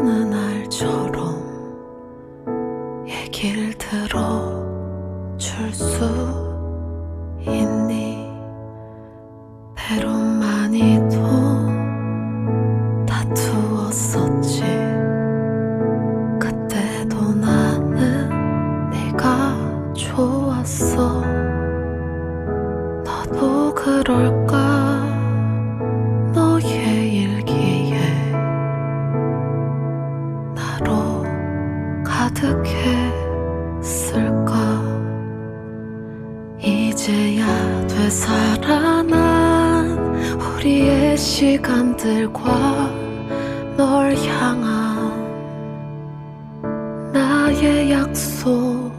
어느 날처럼 얘기를 들어줄 수 있니? 때론 많이도 다투었었지. 그때도 나는 네가 좋았어. 너도 그럴까 가득했을까? 이제야 되살아난 우리의 시간들과 널 향한 나의 약속.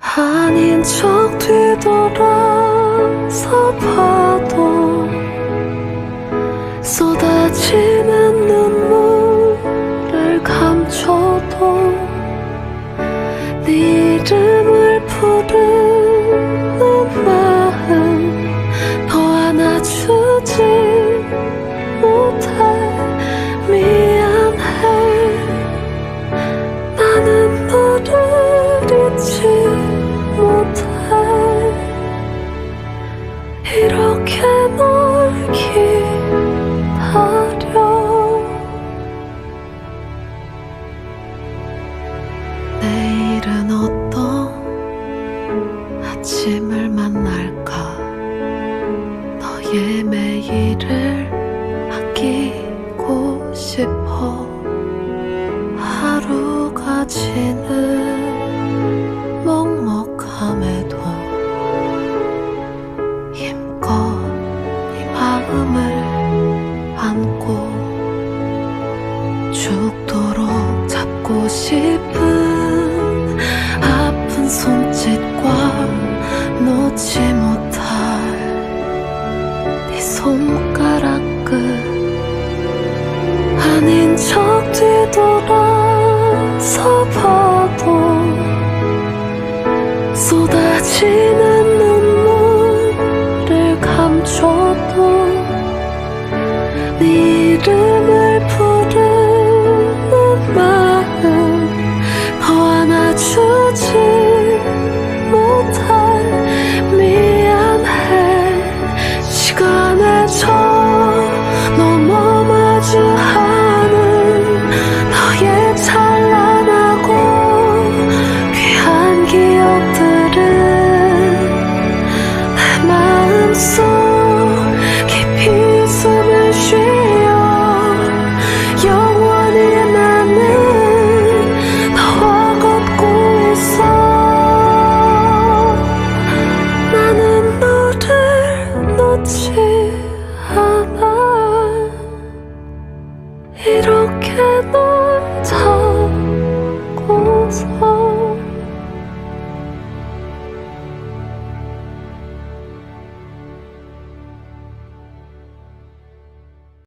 아닌 척 뒤돌아서 봐 아침을 만날까? 너의 매일을 아끼고 싶어? 하루가 지는 먹먹함에도 힘껏 네 마음을 안고 죽도록 잡고 싶은 놓지 못할 네 손가락 끝 아닌 척 뒤돌아서 봐도 쏟아지는 pero